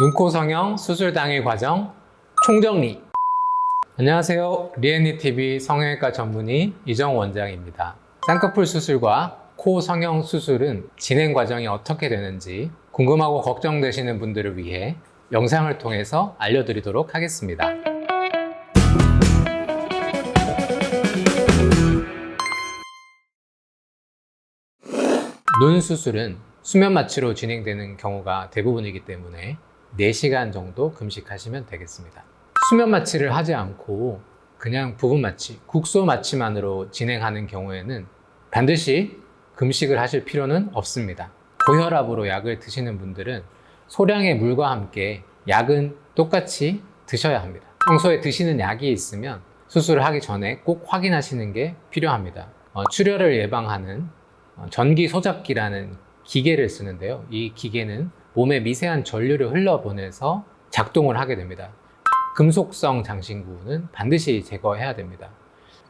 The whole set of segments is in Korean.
눈코 성형 수술 당일 과정 총정리. 안녕하세요. 리애니 TV 성형외과 전문의 이정 원장입니다. 쌍꺼풀 수술과 코 성형 수술은 진행 과정이 어떻게 되는지 궁금하고 걱정되시는 분들을 위해 영상을 통해서 알려드리도록 하겠습니다. 눈 수술은 수면 마취로 진행되는 경우가 대부분이기 때문에 4시간 정도 금식하시면 되겠습니다. 수면 마취를 하지 않고 그냥 부분 마취, 국소 마취만으로 진행하는 경우에는 반드시 금식을 하실 필요는 없습니다. 고혈압으로 약을 드시는 분들은 소량의 물과 함께 약은 똑같이 드셔야 합니다. 평소에 드시는 약이 있으면 수술을 하기 전에 꼭 확인하시는 게 필요합니다. 어, 출혈을 예방하는 어, 전기 소잡기라는 기계를 쓰는데요. 이 기계는 몸에 미세한 전류를 흘러보내서 작동을 하게 됩니다. 금속성 장신구는 반드시 제거해야 됩니다.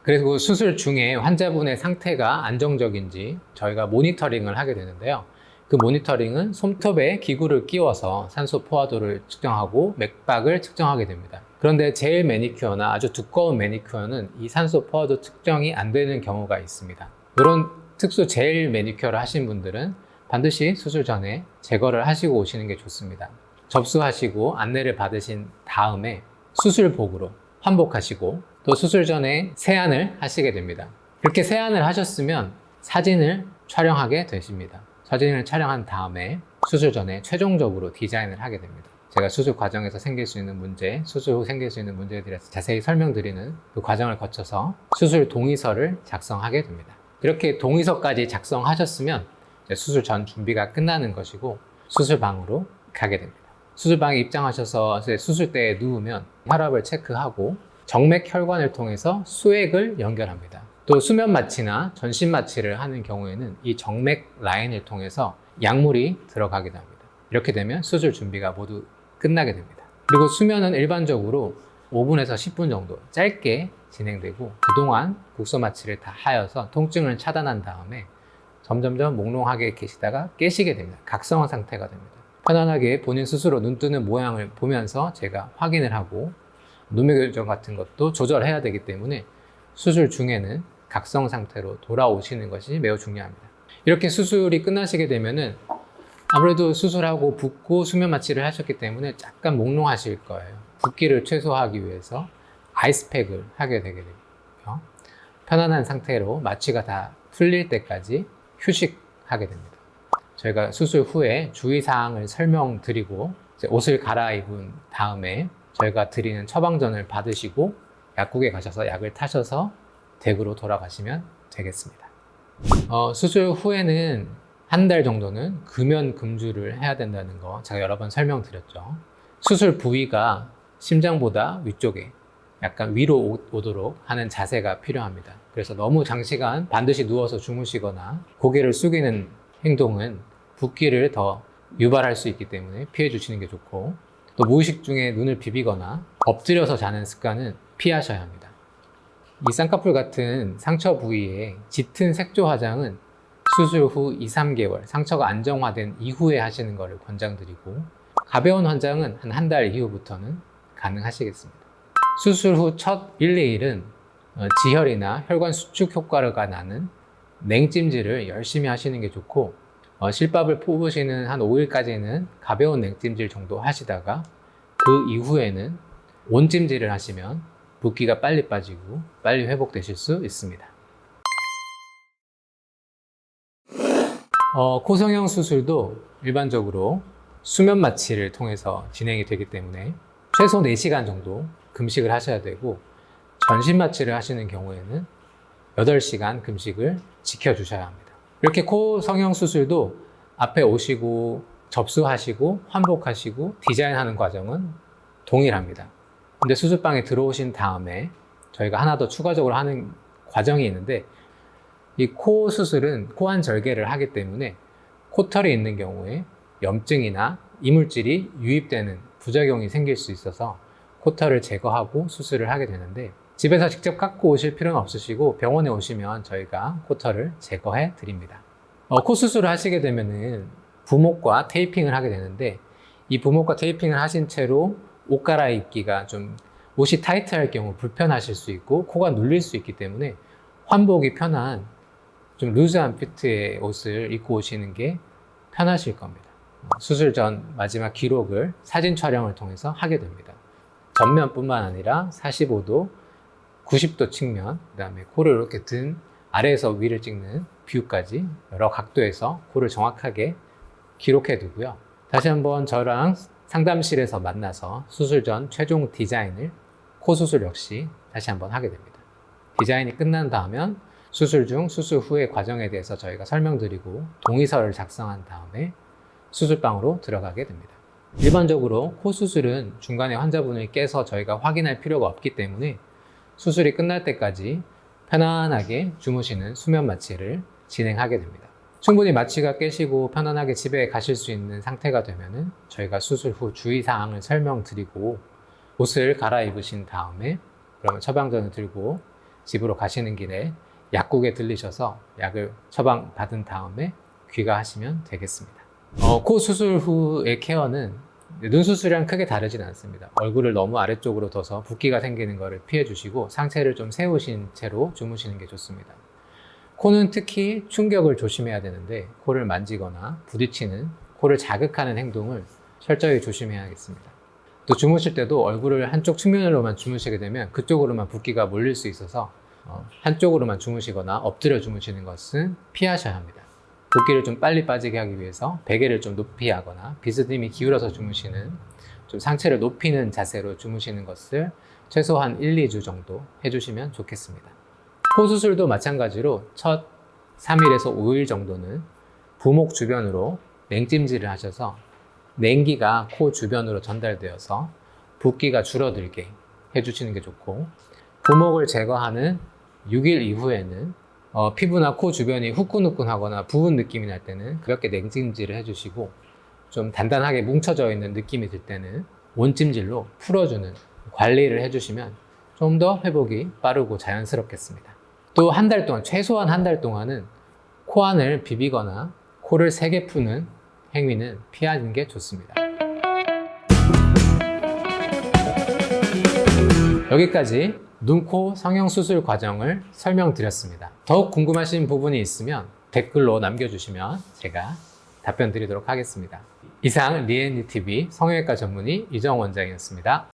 그리고 수술 중에 환자분의 상태가 안정적인지 저희가 모니터링을 하게 되는데요. 그 모니터링은 손톱에 기구를 끼워서 산소 포화도를 측정하고 맥박을 측정하게 됩니다. 그런데 젤 매니큐어나 아주 두꺼운 매니큐어는 이 산소 포화도 측정이 안 되는 경우가 있습니다. 이런 특수 젤 매니큐어를 하신 분들은 반드시 수술 전에 제거를 하시고 오시는 게 좋습니다. 접수하시고 안내를 받으신 다음에 수술복으로 환복하시고 또 수술 전에 세안을 하시게 됩니다. 그렇게 세안을 하셨으면 사진을 촬영하게 되십니다. 사진을 촬영한 다음에 수술 전에 최종적으로 디자인을 하게 됩니다. 제가 수술 과정에서 생길 수 있는 문제, 수술 후 생길 수 있는 문제에 대해서 자세히 설명드리는 그 과정을 거쳐서 수술 동의서를 작성하게 됩니다. 이렇게 동의서까지 작성하셨으면 수술 전 준비가 끝나는 것이고 수술방으로 가게 됩니다. 수술방에 입장하셔서 수술대에 누우면 혈압을 체크하고 정맥 혈관을 통해서 수액을 연결합니다. 또 수면 마취나 전신 마취를 하는 경우에는 이 정맥 라인을 통해서 약물이 들어가게 됩니다. 이렇게 되면 수술 준비가 모두 끝나게 됩니다. 그리고 수면은 일반적으로 5분에서 10분 정도 짧게 진행되고 그동안 국소 마취를 다 하여서 통증을 차단한 다음에 점점점 몽롱하게 계시다가 깨시게 됩니다. 각성한 상태가 됩니다. 편안하게 본인 스스로 눈 뜨는 모양을 보면서 제가 확인을 하고 눈매 교정 같은 것도 조절해야 되기 때문에 수술 중에는 각성 상태로 돌아오시는 것이 매우 중요합니다. 이렇게 수술이 끝나시게 되면은 아무래도 수술하고 붓고 수면 마취를 하셨기 때문에 약간 몽롱하실 거예요. 붓기를 최소화하기 위해서 아이스팩을 하게 되게 되고요. 편안한 상태로 마취가 다 풀릴 때까지 휴식하게 됩니다. 저희가 수술 후에 주의사항을 설명드리고 옷을 갈아입은 다음에 저희가 드리는 처방전을 받으시고 약국에 가셔서 약을 타셔서 댁으로 돌아가시면 되겠습니다. 어, 수술 후에는 한 달 정도는 금연 금주를 해야 된다는 거 제가 여러 번 설명드렸죠. 수술 부위가 심장보다 위쪽에 약간 위로 오- 오도록 하는 자세가 필요합니다. 그래서 너무 장시간 반드시 누워서 주무시거나 고개를 숙이는 행동은 붓기를 더 유발할 수 있기 때문에 피해 주시는 게 좋고 또 무의식 중에 눈을 비비거나 엎드려서 자는 습관은 피하셔야 합니다. 이 쌍꺼풀 같은 상처 부위에 짙은 색조 화장은 수술 후 2, 3개월 상처가 안정화된 이후에 하시는 것을 권장드리고 가벼운 화장은 한 한 달 이후부터는 가능하시겠습니다. 수술 후 첫 1, 2일은 어, 지혈이나 혈관 수축 효과가 나는 냉찜질을 열심히 하시는 게 좋고 어, 실밥을 뽑으시는 한 5일까지는 가벼운 냉찜질 정도 하시다가 그 이후에는 온찜질을 하시면 붓기가 빨리 빠지고 빨리 회복되실 수 있습니다. 어, 코성형 수술도 일반적으로 수면 마취를 통해서 진행이 되기 때문에 최소 4시간 정도 금식을 하셔야 되고 전신 마취를 하시는 경우에는 8시간 금식을 지켜주셔야 합니다. 이렇게 코 성형 수술도 앞에 오시고 접수하시고 환복하시고 디자인하는 과정은 동일합니다. 근데 수술방에 들어오신 다음에 저희가 하나 더 추가적으로 하는 과정이 있는데 이 코 수술은 코안 절개를 하기 때문에 코털이 있는 경우에 염증이나 이물질이 유입되는 부작용이 생길 수 있어서 코털을 제거하고 수술을 하게 되는데 집에서 직접 깎고 오실 필요는 없으시고 병원에 오시면 저희가 코털을 제거해 드립니다. 어, 코 수술을 하시게 되면은 부목과 테이핑을 하게 되는데 이 부목과 테이핑을 하신 채로 옷 갈아입기가 좀 옷이 타이트할 경우 불편하실 수 있고 코가 눌릴 수 있기 때문에 환복이 편한 좀 루즈한 피트의 옷을 입고 오시는 게 편하실 겁니다. 수술 전 마지막 기록을 사진 촬영을 통해서 하게 됩니다. 전면뿐만 아니라 45도, 90도 측면, 그 다음에 코를 이렇게 든 아래에서 위를 찍는 뷰까지 여러 각도에서 코를 정확하게 기록해 두고요. 다시 한번 저랑 상담실에서 만나서 수술 전 최종 디자인을 코 수술 역시 다시 한번 하게 됩니다. 디자인이 끝난 다음엔 수술 중, 수술 후의 과정에 대해서 저희가 설명드리고 동의서를 작성한 다음에 수술방으로 들어가게 됩니다. 일반적으로 코 수술은 중간에 환자분을 깨서 저희가 확인할 필요가 없기 때문에 수술이 끝날 때까지 편안하게 주무시는 수면 마취를 진행하게 됩니다. 충분히 마취가 깨시고 편안하게 집에 가실 수 있는 상태가 되면은 저희가 수술 후 주의사항을 설명드리고 옷을 갈아입으신 다음에 그러면 처방전을 들고 집으로 가시는 길에 약국에 들리셔서 약을 처방 받은 다음에 귀가하시면 되겠습니다. 어, 코 수술 후의 케어는 눈 수술이랑 크게 다르진 않습니다. 얼굴을 너무 아래쪽으로 둬서 붓기가 생기는 것을 피해 주시고 상체를 좀 세우신 채로 주무시는 게 좋습니다. 코는 특히 충격을 조심해야 되는데 코를 만지거나 부딪히는 코를 자극하는 행동을 철저히 조심해야겠습니다. 또 주무실 때도 얼굴을 한쪽 측면으로만 주무시게 되면 그쪽으로만 붓기가 몰릴 수 있어서 어, 한쪽으로만 주무시거나 엎드려 주무시는 것은 피하셔야 합니다. 붓기를 좀 빨리 빠지게 하기 위해서 베개를 좀 높이 하거나 비스듬히 기울어서 주무시는 좀 상체를 높이는 자세로 주무시는 것을 최소한 1, 2주 정도 해주시면 좋겠습니다. 코 수술도 마찬가지로 첫 3일에서 5일 정도는 부목 주변으로 냉찜질을 하셔서 냉기가 코 주변으로 전달되어서 붓기가 줄어들게 해주시는 게 좋고 부목을 제거하는 6일 이후에는 어, 피부나 코 주변이 후끈후끈하거나 부은 느낌이 날 때는 가볍게 냉찜질을 해주시고 좀 단단하게 뭉쳐져 있는 느낌이 들 때는 온찜질로 풀어주는 관리를 해주시면 좀 더 회복이 빠르고 자연스럽겠습니다. 또 한 달 동안, 최소한 한 달 동안은 코 안을 비비거나 코를 세게 푸는 행위는 피하는 게 좋습니다. 여기까지 눈, 코 성형 수술 과정을 설명드렸습니다. 더욱 궁금하신 부분이 있으면 댓글로 남겨주시면 제가 답변 드리도록 하겠습니다. 이상 리엔디TV 성형외과 전문의 이정 원장이었습니다.